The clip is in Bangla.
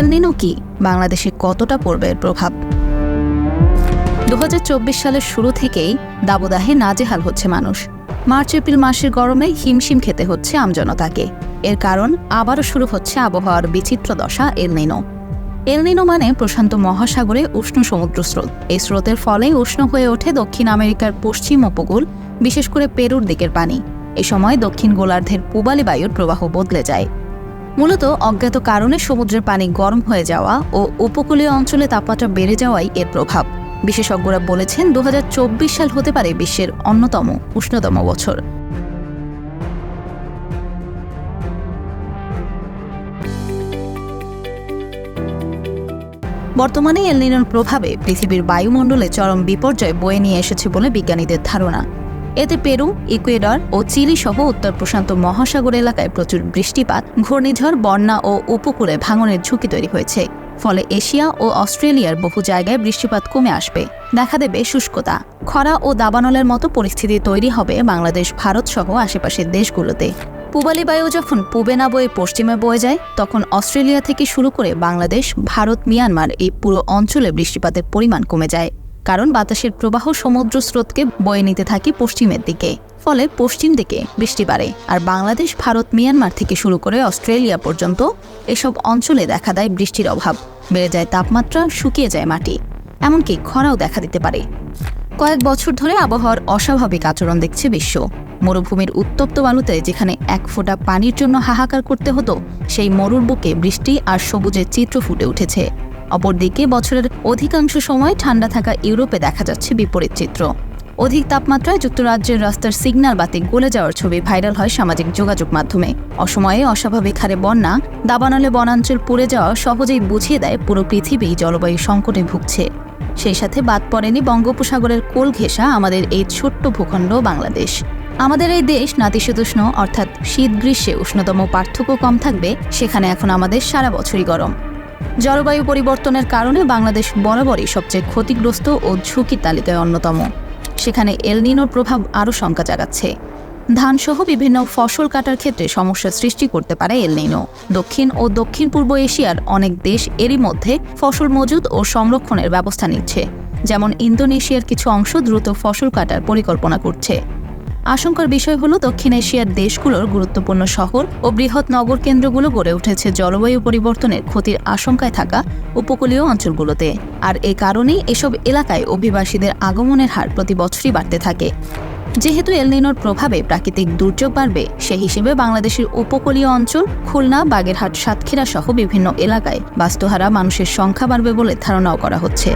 এলনিনো কি? বাংলাদেশে কতটা পড়বে এর প্রভাব? দু হাজার চব্বিশ সালের শুরু থেকেই দাবদাহে নাজেহাল হচ্ছে মানুষ। মার্চ, এপ্রিল মাসের গরমে হিমশিম খেতে হচ্ছে আমজনতাকে এর কারণ আবারও শুরু হচ্ছে আবহাওয়ার বিচিত্র দশা এলনিনো এলনিনো মানে প্রশান্ত মহাসাগরে উষ্ণ সমুদ্র স্রোত এই স্রোতের ফলে উষ্ণ হয়ে ওঠে দক্ষিণ আমেরিকার পশ্চিম উপকূল, বিশেষ করে পেরুর দিকের পানি। এ সময় দক্ষিণ গোলার্ধের পূবালি বায়ুর প্রবাহ বদলে যায়। মূলত অজ্ঞাত কারণে সমুদ্রের পানি গরম হয়ে যাওয়া ও উপকূলীয় অঞ্চলে তাপমাত্রা বেড়ে যাওয়াই এর প্রভাব। বিশেষজ্ঞরা বলেছেন দু হাজার চব্বিশ সাল হতে পারে বিশ্বের অন্যতম উষ্ণতম বছর। বর্তমানে এলনিনোর প্রভাবে পৃথিবীর বায়ুমণ্ডলে চরম বিপর্যয় বয়ে নিয়ে এসেছে বলে বিজ্ঞানীদের ধারণা। এতে পেরু, ইকুয়েডর ও চিলি সহ উত্তর প্রশান্ত মহাসাগর এলাকায় প্রচুর বৃষ্টিপাত, ঘূর্ণিঝড়, বন্যা ও উপকূলে ভাঙনের ঝুঁকি তৈরি হয়েছে। ফলে এশিয়া ও অস্ট্রেলিয়ার বহু জায়গায় বৃষ্টিপাত কমে আসবে। দেখা দেবে শুষ্কতা। খরা ও দাবানলের মতো পরিস্থিতি তৈরি হবে বাংলাদেশ, ভারত সহ আশেপাশের দেশগুলোতে। পূবালি বায়ু যখন পূবে না বয়ে পশ্চিমে বয়ে যায়, তখন অস্ট্রেলিয়া থেকে শুরু করে বাংলাদেশ, ভারত, মিয়ানমার এই পুরো অঞ্চলে বৃষ্টিপাতের পরিমাণ কমে যায়। কারণ বাতাসের প্রবাহ সমুদ্র স্রোতকে বয়ে নিতে থাকে পশ্চিমের দিকে। ফলে পশ্চিম দিকে বৃষ্টি বাড়ে আর বাংলাদেশ, ভারত, মিয়ানমার থেকে শুরু করে অস্ট্রেলিয়া পর্যন্ত এসব অঞ্চলে দেখা দেয় বৃষ্টির অভাব। বেড়ে যায় তাপমাত্রা, শুকিয়ে যায় মাটি। এমনকি খরাও দেখা দিতে পারে। কয়েক বছর ধরে আবহাওয়ার অস্বাভাবিক আচরণ দেখছে বিশ্ব। মরুভূমির উত্তপ্ত বালুতে যেখানে এক ফোঁটা পানির জন্য হাহাকার করতে হতো, সেই মরুর বুকে বৃষ্টি আর সবুজের চিত্র ফুটে উঠেছে। অপরদিকে বছরের অধিকাংশ সময় ঠান্ডা থাকা ইউরোপে দেখা যাচ্ছে বিপরীত চিত্র। অধিক তাপমাত্রায় যুক্তরাজ্যের রাস্তার সিগন্যাল বাতি গলে যাওয়ার ছবি ভাইরাল হয় সামাজিক যোগাযোগ মাধ্যমে। অসময়ে অস্বাভাবিক হারে বন্যা, দাবানলে বনাঞ্চল পুড়ে যাওয়া সহজেই বুঝিয়ে দেয় পুরো পৃথিবী জলবায়ু সংকটে ভুগছে। সেই সাথে বাদ পড়েনি বঙ্গোপসাগরের কোল ঘেঁষা আমাদের এই ছোট্ট ভূখণ্ড বাংলাদেশ। আমাদের এই দেশ নাতিশীতোষ্ণ, অর্থাৎ শীত গ্রীষ্মে উষ্ণতম পার্থক্য কম থাকবে, সেখানে এখন আমাদের সারা বছরই গরম। জলবায়ু পরিবর্তনের কারণে বাংলাদেশ বরাবরই সবচেয়ে ক্ষতিগ্রস্ত ও ঝুঁকির তালিকায় অন্যতম। সেখানে এলনিনোর প্রভাব আরও শঙ্কা জাগাচ্ছে। ধানসহ বিভিন্ন ফসল কাটার ক্ষেত্রে সমস্যা সৃষ্টি করতে পারে এলনিনো দক্ষিণ ও দক্ষিণ পূর্ব এশিয়ার অনেক দেশ এরই মধ্যে ফসল মজুদ ও সংরক্ষণের ব্যবস্থা নিচ্ছে। যেমন ইন্দোনেশিয়ার কিছু অংশ দ্রুত ফসল কাটার পরিকল্পনা করছে। আশঙ্কার বিষয় হলো দক্ষিণ এশিয়ার দেশগুলোর গুরুত্বপূর্ণ শহর ও বৃহৎ নগর কেন্দ্রগুলো গড়ে উঠেছে জলবায়ু পরিবর্তনের ক্ষতির আশঙ্কায় থাকা উপকূলীয় অঞ্চলগুলোতে। আর এ কারণেই এসব এলাকায় অভিবাসীদের আগমনের হার প্রতি বছরই বাড়তে থাকে। যেহেতু এলনিনোর প্রভাবে প্রাকৃতিক দুর্যোগ বাড়বে, সে হিসেবে বাংলাদেশের উপকূলীয় অঞ্চল, খুলনা, বাগেরহাট সাতক্ষীরা সহ বিভিন্ন এলাকায় বাস্তুহারা মানুষের সংখ্যা বাড়বে বলে ধারণাও করা হচ্ছে।